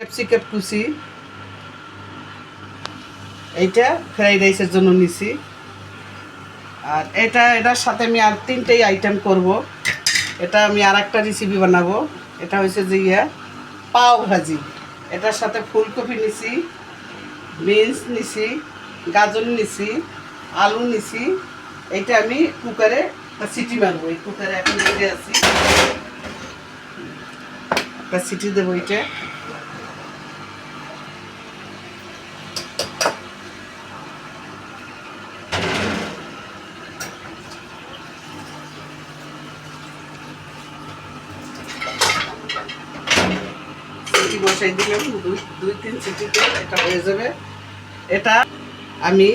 Capsicum কুচি। এইটা fried রাইসের জন্য নিছি। আর এটা, এটার সাথে আমি আর তিনটেই আইটেম করব। এটা আমি আর একটা রেসিপি বানাবো। এটা হচ্ছে যে ইয়া, পাও ভাজি। এটার সাথে ফুলকপি নিছি, বিনস নিছি, গাজর নিছি, আলু নিছি। এইটা আমি কুকারে সিটি মারবো এই কুকারে এখন আছি। একটা সিটি দেবো এইটা। সিটি বসাই দিলাম, দুই তিন সিটিতে এটা হয়ে যাবে। এটা আমি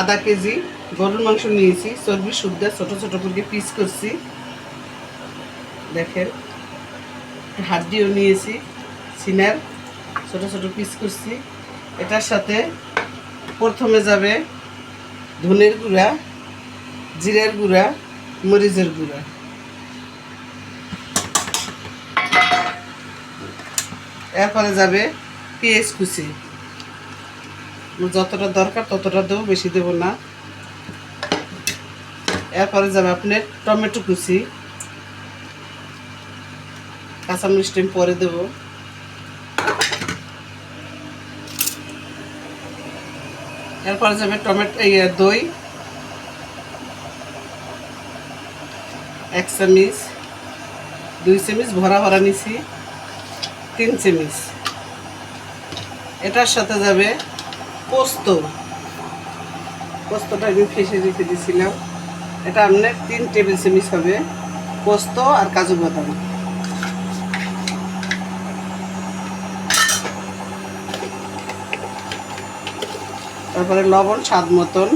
আধা কেজি গরুর মাংস নিয়েছি, চর্বি শুদ্ধ, ছোট ছোট করে পিস করছি। দেখেন হাড্ডিও নিয়েছি, সিনার, ছোট ছোট পিস করছি। এটার সাথে প্রথমে যাবে ধনের গুঁড়া, জিরের গুঁড়া, মরিচের গুঁড়া। এরপরে যাবে পেঁয়াজ কুচি। যতটা দরকার ততটা দেবো, বেশি দেবো না। এরপরে যাবে আপনার টমেটো কুচি। কাঁচামরিচ টাইম পরে দেবো। এরপরে যাবে টমেটো দই। এক চামিচ, দুই চামিচ ভরা ভরা নিছি। তিন চামিচ এটার সাথে যাবে পোস্ত। পোস্তটা আমি ফেসে রেখে দিয়েছিলাম। এটা আপনার তিন টেবিল চামিচ হবে, পোস্ত আর কাজু বাদাম। তারপরে লবণ স্বাদ মতন।